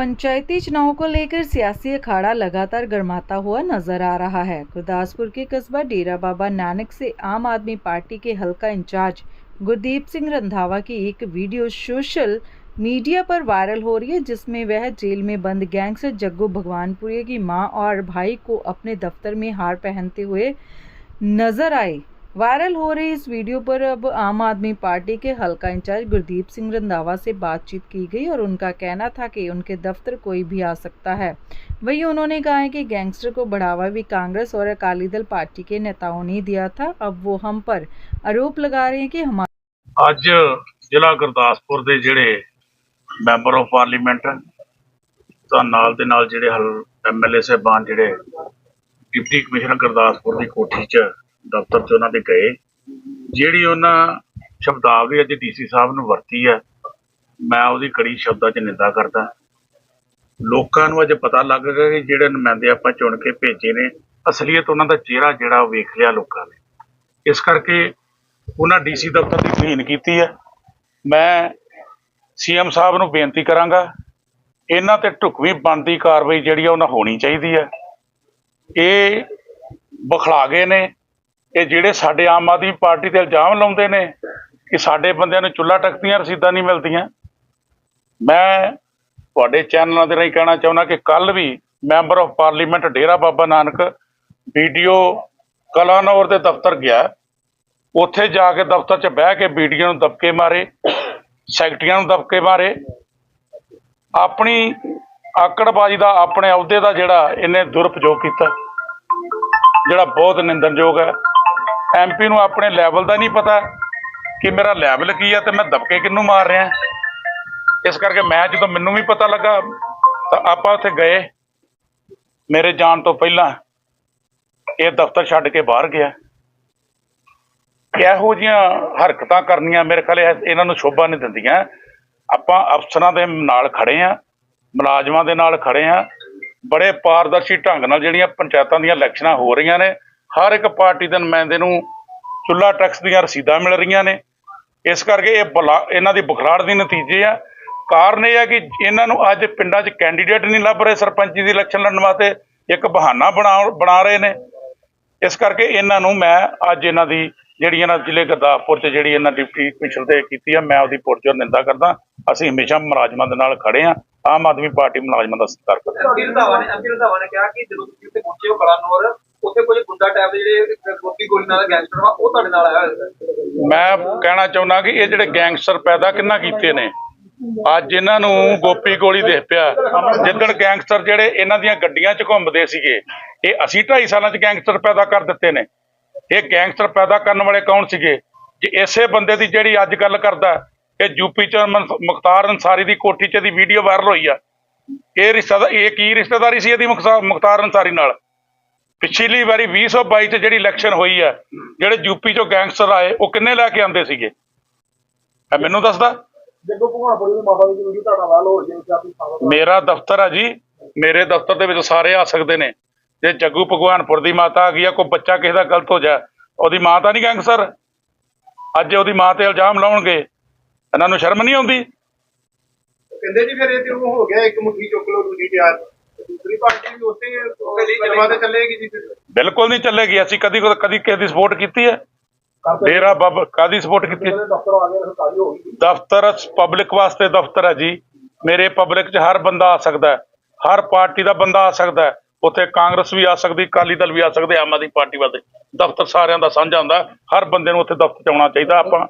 पंचायती चुनाव को लेकर सियासी अखाड़ा लगातार गर्माता हुआ नज़र आ रहा है। गुरदासपुर के कस्बा डेरा बाबा नानक से आम आदमी पार्टी के हल्का इंचार्ज गुरदीप सिंह रंधावा की एक वीडियो सोशल मीडिया पर वायरल हो रही है, जिसमें वह जेल में बंद गैंगस्टर जग्गू भगवानपुरे की माँ और भाई को अपने दफ्तर में हार पहनते हुए नज़र आए। वायरल हो रही इस वीडियो पर अब आम आदमी पार्टी के हल्का इंचार्ज गुरदीप सिंह रंधावा से बातचीत की गई और उनका कहना था कि उनके दफ्तर कोई भी आ सकता है वहीं उन्होंने कहा है कि गैंगस्टर को बढ़ावा भी कांग्रेस और अकाली दल पार्टी के नेताओं ने दिया था अब वो हम पर आरोप लगा रहे हैं कि हमारे ਅੱਜ ਜ਼ਿਲ੍ਹਾ ਗੁਰਦਾਸਪੁਰ ਦੇ ਜਿਹੜੇ ਮੈਂਬਰ ਆਫ ਪਾਰਲੀਮੈਂਟ ਤਾਂ ਨਾਲ ਦੇ ਨਾਲ ਜਿਹੜੇ ਹਲ ਐਮਐਲਏ ਸਾਹਿਬਾਨ ਜਿਹੜੇ ਡਿਪਟੀ ਕਮਿਸ਼ਨਰ ਗੁਰਦਾਸਪੁਰ ਦੀ ਕੋਠੀ 'ਚ ਦਫ਼ਤਰ 'ਚ ਉਹਨਾਂ ਦੇ ਗਏ। ਜਿਹੜੀ ਉਹਨਾਂ ਸ਼ਬਦਾਵਲੀ ਅੱਜ ਡੀਸੀ ਸਾਹਿਬ ਨੂੰ ਵਰਤੀ ਹੈ ਮੈਂ ਉਹਦੀ ਕੜੀ ਸ਼ਬਦਾਂ 'ਚ ਨਿੰਦਾ ਕਰਦਾ। ਲੋਕਾਂ ਨੂੰ ਅੱਜ ਪਤਾ ਲੱਗ ਗਿਆ ਕਿ ਜਿਹੜੇ ਨੁਮਾਇੰਦੇ ਆਪਾਂ ਚੁਣ ਕੇ ਭੇਜੇ ਨੇ, ਅਸਲੀਅਤ ਉਹਨਾਂ ਦਾ ਚਿਹਰਾ ਜਿਹੜਾ ਉਹ ਵੇਖ ਲਿਆ ਲੋਕਾਂ ਨੇ। ਇਸ ਕਰਕੇ ਉਹਨਾਂ ਡੀਸੀ ਦਫ਼ਤਰ ਦੀ ਤਹੀਨ ਕੀਤੀ ਹੈ ਮੈਂ ਸੀਐਮ ਸਾਹਿਬ ਨੂੰ ਬੇਨਤੀ ਕਰਾਂਗਾ, ਇਹਨਾਂ ਤੇ ਢੁਕਵੀਂ ਬਣਦੀ ਕਾਰਵਾਈ ਜਿਹੜੀ ਆ, ਉਹਨਾਂ ਹੋਣੀ ਚਾਹੀਦੀ ਹੈ ਇਹ ਬਖਲਾ ਗਏ ਨੇ ਇਹ ਜਿਹੜੇ ਸਾਡੇ ਆਮ ਆਦਮੀ ਪਾਰਟੀ ਤੇ ਇਲਜ਼ਾਮ ਲਾਉਂਦੇ ਨੇ ਕਿ ਸਾਡੇ ਬੰਦਿਆਂ ਨੂੰ ਚੁੱਲਾ ਟਕਦੀਆਂ ਰਸੀਦਾਂ ਨਹੀਂ ਮਿਲਦੀਆਂ, ਮੈਂ ਤੁਹਾਡੇ ਚੈਨਲਾਂ ਦੇ ਰਾਹੀਂ ਕਹਿਣਾ ਚਾਹੁੰਦਾ ਕਿ ਕੱਲ ਵੀ member of parliament Dera Baba Nanak BDO Kalanaur ਦੇ ਦਫ਼ਤਰ ਗਿਆ। ਉੱਥੇ ਜਾ ਕੇ ਦਫ਼ਤਰ 'ਚ ਬਹਿ ਕੇ ਵੀਡੀਓ ਨੂੰ ਦਬਕੇ ਮਾਰੇ, ਸੈਕਟਰੀਆਂ ਨੂੰ ਦਬਕੇ ਮਾਰੇ। ਆਪਣੀ ਆਕੜਬਾਜ਼ੀ ਦਾ, ਆਪਣੇ ਅਹੁਦੇ ਦਾ ਜਿਹੜਾ ਇਹਨੇ ਦੁਰਪਯੋਗ ਕੀਤਾ, ਜਿਹੜਾ ਬਹੁਤ ਨਿੰਦਣਯੋਗ ਹੈ। ਐਮਪੀ ਨੂੰ ਆਪਣੇ ਲੈਵਲ ਦਾ ਨਹੀਂ ਪਤਾ ਕਿ ਮੇਰਾ ਲੈਵਲ ਕੀ ਹੈ ਤੇ ਮੈਂ ਦਬਕੇ ਕਿਹਨੂੰ ਮਾਰ ਰਿਹਾ। ਇਸ ਕਰਕੇ ਮੈਂ ਜਦੋਂ ਮੈਨੂੰ ਵੀ ਪਤਾ ਲੱਗਾ, ਤਾਂ ਆਪਾਂ ਉੱਥੇ ਗਏ। ਮੇਰੇ ਜਾਣ ਤੋਂ ਪਹਿਲਾਂ ਇਹ ਦਫ਼ਤਰ ਛੱਡ ਕੇ ਬਾਹਰ ਗਿਆ। ਇਹੋ ਜਿਹੀਆਂ ਹਰਕਤਾਂ ਕਰਨੀਆਂ ਮੇਰੇ ਖਿਆਲ ਇਹਨਾਂ ਨੂੰ ਸ਼ੋਭਾ ਨਹੀਂ ਦਿੰਦੀਆਂ। ਆਪਾਂ ਅਫਸਰਾਂ ਦੇ ਨਾਲ ਖੜੇ ਆ ਮੁਲਾਜ਼ਮਾਂ ਦੇ ਨਾਲ ਖੜੇ ਆ ਬੜੇ ਪਾਰਦਰਸ਼ੀ ਢੰਗ ਨਾਲ ਜਿਹੜੀਆਂ ਪੰਚਾਇਤਾਂ ਦੀਆਂ ਇਲੈਕਸ਼ਨਾਂ ਹੋ ਰਹੀਆਂ ਨੇ ਹਰ ਇੱਕ ਪਾਰਟੀ ਦੇ ਨੁਮਾਇੰਦੇ ਨੂੰ ਚੁੱਲਾ ਟੈਕਸ ਦੀਆਂ ਰਸੀਦਾਂ ਮਿਲ ਰਹੀਆਂ ਨੇ। ਇਸ ਕਰਕੇ ਇਹ ਬਲਾ- ਇਹਨਾਂ ਦੀ ਬੁਖਲਾੜ ਦੇ ਨਤੀਜੇ ਆ। ਕਾਰਨ ਇਹ ਆ ਕਿ ਇਹਨਾਂ ਨੂੰ ਅੱਜ ਪਿੰਡਾਂ 'ਚ ਕੈਂਡੀਡੇਟ ਨਹੀਂ ਲੱਭ ਰਹੇ ਸਰਪੰਚੀ ਦੀ ਇਲੈਕਸ਼ਨ ਲੜਨ ਵਾਸਤੇ, ਇੱਕ ਬਹਾਨਾ ਬਣਾ ਬਣਾ ਰਹੇ ਨੇ। ਇਸ ਕਰਕੇ ਇਹਨਾਂ ਨੂੰ ਮੈਂ ਅੱਜ ਇਹਨਾਂ ਦੀ ਜਿਹੜੀ ਇਹਨਾਂ ਜ਼ਿਲ੍ਹੇ ਗੁਰਦਾਸਪੁਰ 'ਚ ਜਿਹੜੀ ਇਹਨਾਂ ਡਿਪਟੀ ਕਮਿਸ਼ਨਰ ਤੇ ਕੀਤੀ ਆ, ਮੈਂ ਉਹਦੀ ਪੁਰਜੋਰ ਨਿੰਦਾ ਕਰਦਾ। ਅਸੀਂ ਹਮੇਸ਼ਾ ਮੁਲਾਜ਼ਮਾਂ ਦੇ ਨਾਲ ਖੜੇ ਆ। ਆਮ ਆਦਮੀ ਪਾਰਟੀ ਮੁਲਾਜ਼ਮਾਂ ਦਾ ਸਤਿਕਾਰ ਕਰਦੀ ਐਮਪੀ ਰੰਧਾਵਾ ਨੇ ਐਮਪੀ ਰੰਧਾਵਾ ਨੇ ਕਿਹਾ ਕਿ ਜਦੋਂ ਤੁਸੀਂ ਉੱਥੇ ਪਹੁੰਚੇ ਹੋ, ਕਲਾਨੌਰ ਨਾਲ ਗੈਂਗਸਟਰ ਵਾ, ਉਹ ਤੁਹਾਡੇ ਨਾਲ ਆਇਆ ਹੋਇਆ ਮੈਂ ਕਹਿਣਾ ਚਾਹੁੰਦਾ ਕਿ ਇਹ ਜਿਹੜੇ ਗੈਂਗਸਟਰ ਪੈਦਾ ਕਿੰਨਾ ਕੀਤੇ ਨੇ? ਅੱਜ ਇਹਨਾਂ ਨੂੰ ਗੋਪੀ ਗੋਲੀ ਦੇਖ ਪਿਆ। ਜਿੱਦਣ ਗੈਂਗਸਟਰ ਜਿਹੜੇ ਇਹਨਾਂ ਦੀਆਂ ਗੱਡੀਆਂ 'ਚ ਘੁੰਮਦੇ ਸੀਗੇ, ਇਹ ਅਸੀਂ 2.5 ਸਾਲਾਂ 'ਚ ਗੈਂਗਸਟਰ ਪੈਦਾ ਕਰ ਦਿੱਤੇ ਨੇ। ਇਹ ਗੈਂਗਸਟਰ ਪੈਦਾ ਕਰਨ ਵਾਲੇ ਕੌਣ ਸੀਗੇ? ਜੇ ਇਸੇ ਬੰਦੇ ਦੀ ਜਿਹੜੀ ਅੱਜ ਗੱਲ ਕਰਦਾ, ਇਹ ਯੂਪੀ 'ਚ ਮੁਖਤਾਰ ਅਨਸਾਰੀ ਦੀ ਕੋਠੀ 'ਚ ਦੀ ਵੀਡੀਓ ਵਾਇਰਲ ਹੋਈ ਆ। ਇਹ ਰਿਸ਼ਤਾ ਇਹ ਕੀ ਰਿਸ਼ਤੇਦਾਰੀ ਸੀ ਇਹਦੀ ਮੁਖਤਾਰ ਅਨਸਾਰੀ ਨਾਲ? ਪਿਛਲੀ ਵਾਰੀ 2022 ਚ ਜਿਹੜੀ ਇਲੈਕਸ਼ਨ ਹੋਈ ਹੈ ਜਿਹੜੇ ਯੂਪੀ ਚੋਂ ਗੈਂਗਸਟਰ ਆਏ ਉਹ ਕਿੰਨੇ ਲੈ ਕੇ ਆਂਦੇ ਸੀਗੇ? ਇਹ ਮੈਨੂੰ ਦੱਸਦਾ। ਜਦੋਂ ਭਗਵਾਨਪੁਰੀ ਦੇ ਮਾਤਾ ਦੀ ਵੀਡੀਓ ਤੁਹਾਡਾ ਵਾਲ ਹੋ ਜੇ ਚਾਹੀ ਸਾਵਾ ਮੇਰਾ ਦਫ਼ਤਰ ਆ ਜੀ ਮੇਰੇ ਦਫ਼ਤਰ ਦੇ ਵਿੱਚ ਸਾਰੇ ਆ ਸਕਦੇ ਨੇ। ਜੇ ਜੱਗੂ ਭਗਵਾਨਪੁਰ ਦੀ ਮਾਤਾ ਆ ਗਈ ਆ ਕੋਈ ਬੱਚਾ ਕਿਸੇ ਦਾ ਗਲਤ ਹੋ ਜਾ ਉਹਦੀ ਮਾਂ ਤਾਂ ਨਹੀਂ ਗੈਂਗਸਟਰ ਅੱਜ ਉਹਦੀ ਮਾਂ ਤੇ ਇਲਜ਼ਾਮ ਲਾਉਣਗੇ ਇਹਨਾਂ ਨੂੰ ਸ਼ਰਮ ਨਹੀਂ ਆਉਂਦੀ। ਕਹਿੰਦੇ ਜੀ ਫਿਰ ਇਹ ਤੇ ਉਹ ਹੋ ਗਿਆ ਇੱਕ ਮੁੱਠੀ ਚੁੱਕ ਲਓ ਦੂਜੀ ਤਿਆਰ। ਦੂਸਰੀ ਪਾਰਟੀ ਵੀ ਉੱਥੇ ਪਹਿਲੀ ਜਲਵਾ ਤੇ ਚੱਲੇਗੀ ਜੀ ਫਿਰ। ਬਿਲਕੁਲ ਨਹੀਂ ਚੱਲੇਗੀ। ਅਸੀਂ ਕਦੀ ਕਦੀ ਕਿਸੇ ਦੀ ਸਪੋਰਟ ਕੀਤੀ ਹੈ? ਡੇਰਾ ਬਾਬਾ ਕਾਦੀ ਸਪੋਰਟ ਕੀਤੀ? ਹੈ ਦਫ਼ਤਰ ਆ ਗਿਆ ਸਰਕਾਰੀ ਹੋ ਗਈ? ਦਫ਼ਤਰ ਪਬਲਿਕ ਵਾਸਤੇ ਦਫ਼ਤਰ ਹੈ ਜੀ। ਮੇਰੇ ਪਬਲਿਕ 'ਚ ਹਰ ਬੰਦਾ ਆ ਸਕਦਾ ਹੈ। ਹਰ ਪਾਰਟੀ ਦਾ ਬੰਦਾ ਆ ਸਕਦਾ ਹੈ। ਉੱਥੇ ਕਾਂਗਰਸ ਵੀ ਆ ਸਕਦੀ ਅਕਾਲੀ ਦਲ ਵੀ ਆ ਸਕਦੇ ਆਮ ਆਦਮੀ ਪਾਰਟੀ ਵਾਸਤੇ। ਦਫ਼ਤਰ ਸਾਰਿਆਂ ਦਾ ਸਾਂਝਾ ਹੁੰਦਾ। ਹਰ ਬੰਦੇ ਨੂੰ ਉੱਥੇ ਦਫ਼ਤਰ 'ਚ ਆਉਣਾ ਚਾਹੀਦਾ। ਆਪਾਂ